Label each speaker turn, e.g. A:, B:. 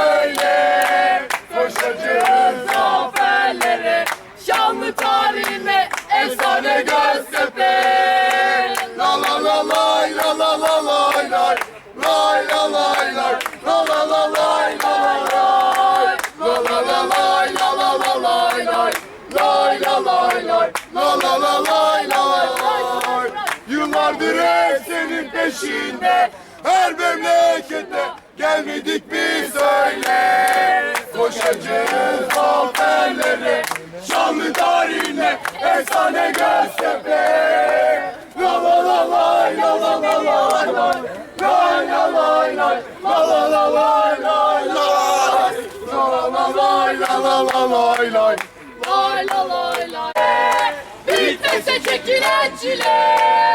A: söyler Koşacağız. Zaferlere Şanlı tarihle efsane Göztepe La la la lay la la la lay lay. Lay la lay lay. La la la lay la la lay. La la la lay la la la lay lay. Lay la lay lay. La la la lay la la lay. Yıllardır hep senin peşinde Her memlekette gelmedi Koşacağız zaferlere şanlı tarihine efsane Göztepe La la la la la la lay lay Lay la lay lay la la la lay lay lay La la la lay la la la lay lay
B: Lay la lay lay. Bitmese çekilen çile